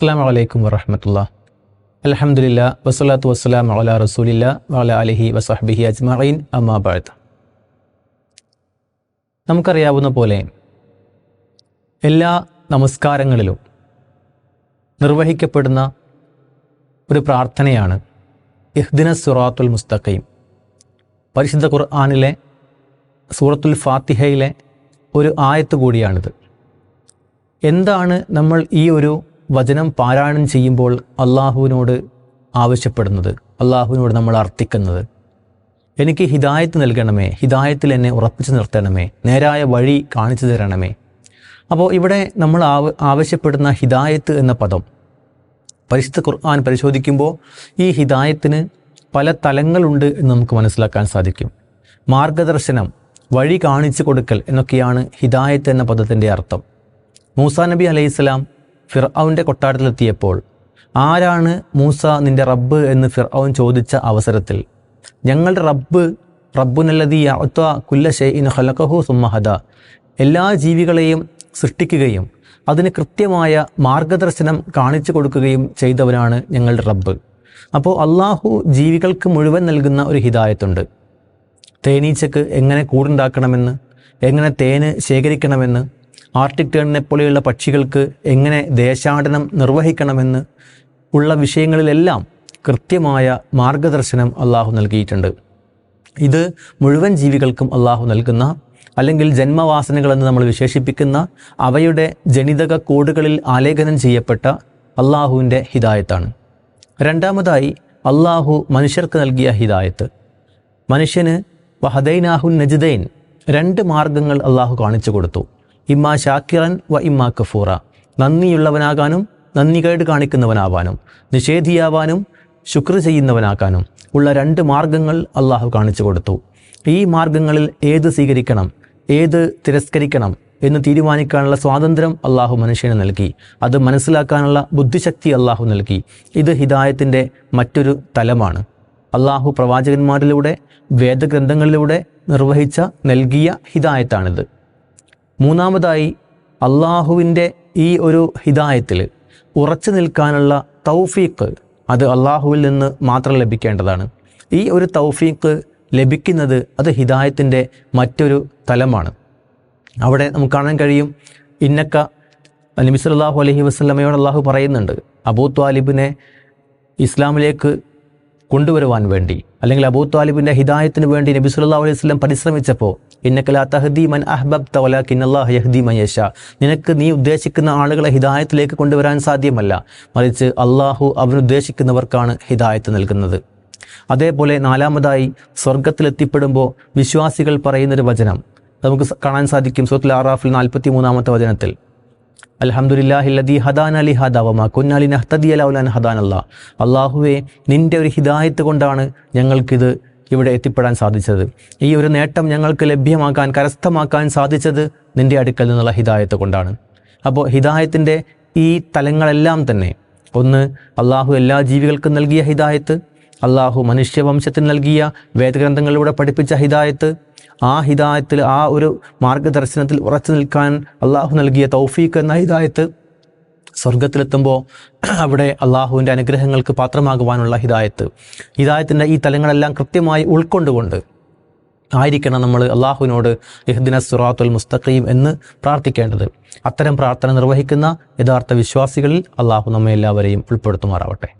അസ്സാം വലൈക്കും വറഹമത്തുള്ള. അലഹമുല്ല വസ്സലാത്തു വസ്സലാം അല റസൂലില്ല വല അലഹി വസഹബിഹി അജ്മീൻ അമ്മാബാദ് നമുക്കറിയാവുന്ന പോലെ എല്ലാ നമസ്കാരങ്ങളിലും നിർവഹിക്കപ്പെടുന്ന ഒരു പ്രാർത്ഥനയാണ് ഇഹ്ദിന സുറാത്തുൽ മുസ്തഖയും പരിശുദ്ധ ഖുർആാനിലെ സൂറത്തുൽ ഫാത്തിഹയിലെ ഒരു ആയത്ത് കൂടിയാണിത്. എന്താണ് നമ്മൾ ഈ ഒരു വചനം പാരായണം ചെയ്യുമ്പോൾ അള്ളാഹുവിനോട് ആവശ്യപ്പെടുന്നത് അള്ളാഹുവിനോട് നമ്മൾ അർത്ഥിക്കുന്നത്. എനിക്ക് ഹിദായത്ത് നൽകണമേ ഹിദായത്തിൽ എന്നെ ഉറപ്പിച്ചു നിർത്തണമേ നേരായ വഴി കാണിച്ചു തരണമേ. അപ്പോൾ ഇവിടെ നമ്മൾ ആവ ആവശ്യപ്പെടുന്ന ഹിദായത്ത് എന്ന പദം. പരിശുദ്ധ ഖുർആൻ പരിശോധിക്കുമ്പോൾ ഈ ഹിദായത്തിന് പല തലങ്ങളുണ്ട് എന്ന് നമുക്ക് മനസ്സിലാക്കാൻ സാധിക്കും. മാർഗദർശനം വഴി കാണിച്ചു കൊടുക്കൽ എന്നൊക്കെയാണ് ഹിദായത്ത് എന്ന പദത്തിന്റെ അർത്ഥം. മൂസാ നബി അലൈഹിസ്സലാം ഫിർഔന്റെ കൊട്ടാരത്തിലെത്തിയപ്പോൾ ആരാണ് മൂസ നിന്റെ റബ്ബ് എന്ന് ഫിർഔൻ ചോദിച്ച അവസരത്തിൽ? ഞങ്ങളുടെ റബ്ബ് റബ്ബുനല്ലതി അത്വ കുല്ല ഷൈഇൻ ഖലഖഹു സുമ്മഹദ എല്ലാ ജീവികളെയും സൃഷ്ടിക്കുകയും അതിന് കൃത്യമായ മാർഗദർശനം കാണിച്ചു കൊടുക്കുകയും ചെയ്തവനാണ് ഞങ്ങളുടെ റബ്ബ്. അപ്പോൾ അള്ളാഹു ജീവികൾക്ക് മുഴുവൻ നൽകുന്ന ഒരു ഹിദായത്തുണ്ട്. തേനീച്ചക്ക് എങ്ങനെ കൂടുണ്ടാക്കണമെന്ന് എങ്ങനെ തേന് ശേഖരിക്കണമെന്ന് ആർട്ടിക് ടേണിനെ പോലെയുള്ള പക്ഷികൾക്ക് എങ്ങനെ ദേശാടനം നിർവഹിക്കണമെന്ന് ഉള്ള വിഷയങ്ങളിലെല്ലാം കൃത്യമായ മാർഗദർശനം അള്ളാഹു നൽകിയിട്ടുണ്ട്. ഇത് മുഴുവൻ ജീവികൾക്കും അള്ളാഹു നൽകുന്ന അല്ലെങ്കിൽ ജന്മവാസനകളെന്ന് നമ്മൾ വിശേഷിപ്പിക്കുന്ന അവയുടെ ജനിതക കോഡുകളിൽ ആലേഖനം ചെയ്യപ്പെട്ട അള്ളാഹുവിന്റെ ഹിദായത്താണ്. രണ്ടാമതായി അള്ളാഹു മനുഷ്യർക്ക് നൽകിയ ഹിദായത്ത്. മനുഷ്യന് വഹദൈനാഹുൻ നജിദൈൻ രണ്ട് മാർഗങ്ങൾ അള്ളാഹു കാണിച്ചു കൊടുത്തു. ഇമ്മാ ഷാക്കിറൻ വ ഇമ്മാ കഫൂറ. നന്ദിയുള്ളവനാകാനും നന്ദി കേട് കാണിക്കുന്നവനാവാനും നിഷേധിയാവാനും ശുക്ർ ചെയ്യുന്നവനാക്കാനും ഉള്ള രണ്ട് മാർഗങ്ങൾ അള്ളാഹു കാണിച്ചു കൊടുത്തു. ഈ മാർഗങ്ങളിൽ ഏത് സ്വീകരിക്കണം ഏത് തിരസ്കരിക്കണം എന്ന് തീരുമാനിക്കാനുള്ള സ്വാതന്ത്ര്യം അള്ളാഹു മനുഷ്യന് നൽകി. അത് മനസ്സിലാക്കാനുള്ള ബുദ്ധിശക്തി അള്ളാഹു നൽകി. ഇത് ഹിദായത്തിന്റെ മറ്റൊരു തലമാണ്. അള്ളാഹു പ്രവാചകന്മാരിലൂടെ വേദഗ്രന്ഥങ്ങളിലൂടെ നിർവഹിച്ച നൽകിയ ഹിദായത്താണിത്. മൂന്നാമതായി അള്ളാഹുവിന്റെ ഈ ഒരു ഹിദായത്തിൽ ഉറച്ചു നിൽക്കാനുള്ള തൗഫീഖ് അത് അള്ളാഹുവിൽ നിന്ന് മാത്രം ലഭിക്കേണ്ടതാണ്. ഈ ഒരു തൗഫീഖ് ലഭിക്കുന്നത് അത് ഹിദായത്തിന്റെ മറ്റൊരു തലമാണ്. അവിടെ നമുക്ക് കാണാൻ കഴിയും ഇന്നക്ക നബി അലഹി വസല്ലമയോട് അള്ളാഹു പറയുന്നുണ്ട് അബൂ ത്വാലിബിനെ ഇസ്ലാമിലേക്ക് കൊണ്ടുവരുവാൻ വേണ്ടി. അല്ലെങ്കിൽ അബൂ താലിബിന്റെ ഹിദായത്തിന് വേണ്ടി നബി സുല്ലാ അലൈഹി സ്വലം പരിശ്രമിച്ചപ്പോൾ തഹദി മൻ അഹ്ബബ് നിനക്ക് നീ ഉദ്ദേശിക്കുന്ന ആളുകളെ ഹിദായത്തിലേക്ക് കൊണ്ടുവരാൻ സാധ്യമല്ല. മറിച്ച് അള്ളാഹു അവനുദ്ദേശിക്കുന്നവർക്കാണ് ഹിദായത്ത് നൽകുന്നത്. അതേപോലെ നാലാമതായി സ്വർഗത്തിലെത്തിപ്പെടുമ്പോൾ വിശ്വാസികൾ പറയുന്നൊരു വചനം. നമുക്ക് കാണാൻ സാധിക്കും സുഹത്തുൽ ആറാഫിൽ നാൽപ്പത്തി മൂന്നാമത്തെ വചനത്തിൽ. അലഹമുല്ലാഹില്ലദി ഹദാൻ അലി ഹദാവമ കുന്നാലി നഹ്തദി അലൗലാൻ ഹദാൻ അല്ലാ അള്ളാഹുവെ നിന്റെ ഒരു ഹിദായത്ത് കൊണ്ടാണ് ഞങ്ങൾക്കിത് ഇവിടെ എത്തിപ്പെടാൻ സാധിച്ചത്. ഈ ഒരു നേട്ടം ഞങ്ങൾക്ക് ലഭ്യമാക്കാൻ കരസ്ഥമാക്കാൻ സാധിച്ചത് നിന്റെ അടുക്കൽ നിന്നുള്ള ഹിദായത്ത് കൊണ്ടാണ്. അപ്പോൾ ഹിദായത്തിന്റെ ഈ തലങ്ങളെല്ലാം തന്നെ ഒന്ന് അള്ളാഹു എല്ലാ ജീവികൾക്കും നൽകിയ ഹിദായത്ത് അള്ളാഹു മനുഷ്യവംശത്തിന് നൽകിയ വേദഗ്രന്ഥങ്ങളിലൂടെ പഠിപ്പിച്ച ഹിദായത്ത് ആ ഹിദായത്തിൽ ആ ഒരു മാർഗദർശനത്തിൽ ഉറച്ചു നിൽക്കാൻ അള്ളാഹു നൽകിയ തൗഫീഖ് എന്ന ഹിദായത്ത് സ്വർഗത്തിലെത്തുമ്പോൾ അവിടെ അള്ളാഹുവിന്റെ അനുഗ്രഹങ്ങൾക്ക് പാത്രമാകുവാനുള്ള ഹിദായത്ത്. ഹിദായത്തിന്റെ ഈ തലങ്ങളെല്ലാം കൃത്യമായി ഉൾക്കൊണ്ടുകൊണ്ട് ആയിരിക്കണം നമ്മൾ അള്ളാഹുവിനോട് ഇഹ്ദിന സുറാത്തുൽ മുസ്തഖീം എന്ന് പ്രാർത്ഥിക്കേണ്ടത്. അത്തരം പ്രാർത്ഥന നിർവഹിക്കുന്ന യഥാർത്ഥ വിശ്വാസികളിൽ അള്ളാഹു നമ്മെ എല്ലാവരെയും ഉൾപ്പെടുത്തുമാറാവട്ടെ.